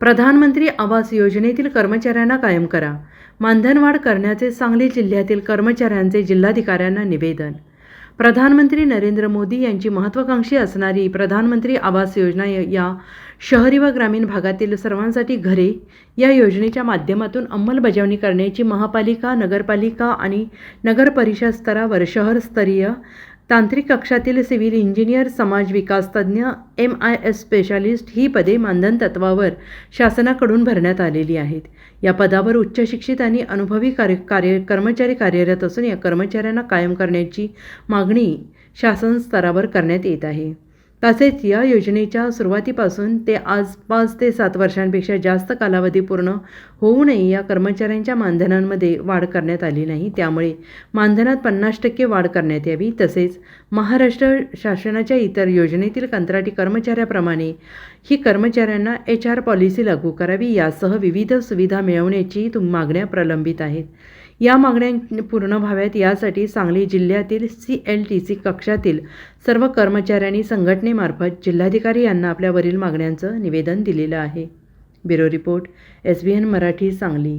प्रधानमंत्री आवास योजनेतील कर्मचाऱ्यांना कायम करा. मानधनवाढ करण्याचे सांगली जिल्ह्यातील कर्मचाऱ्यांचे जिल्हाधिकाऱ्यांना निवेदन. प्रधानमंत्री नरेंद्र मोदी यांची महत्त्वाकांक्षी असणारी प्रधानमंत्री आवास योजना या शहरी व ग्रामीण भागातील सर्वांसाठी घरे या योजनेच्या माध्यमातून अंमलबजावणी करण्याची महापालिका नगरपालिका आणि नगरपरिषद स्तरावर शहरस्तरीय तांत्रिक कक्षातील सिव्हिल इंजिनियर समाज विकास तज्ज्ञ एम आय एस स्पेशालिस्ट ही पदे मानधन तत्वावर शासनाकडून भरण्यात आलेली आहेत. या पदावर उच्च शिक्षित आणि अनुभवी कार्य कार्य कर्मचारी कार्यरत असून या कर्मचाऱ्यांना कायम करण्याची मागणी शासन स्तरावर करण्यात येत आहे. तसेच या योजनेच्या सुरुवातीपासून ते आज पाच ते सात वर्षांपेक्षा जास्त कालावधी पूर्ण होऊनही या कर्मचाऱ्यांच्या मानधनांमध्ये वाढ करण्यात आली नाही. त्यामुळे मानधनात पन्नास टक्के वाढ करण्यात यावी. तसेच महाराष्ट्र शासनाच्या इतर योजनेतील कंत्राटी कर्मचाऱ्याप्रमाणे ही कर्मचाऱ्यांना एच आर पॉलिसी लागू करावी. यासह विविध सुविधा मिळवण्याची तुम मागण्या प्रलंबित आहेत. या मागण्या पूर्ण व्हाव्यात यासाठी सांगली जिल्ह्यातील सी एल टी सी कक्षातील सर्व कर्मचाऱ्यांनी संघटना संघटनेमार्फत जिल्हाधिकारी यांना आपल्यावरील मागण्यांचं निवेदन दिलेलं आहे. Bureau report S B N Marathi Sangli.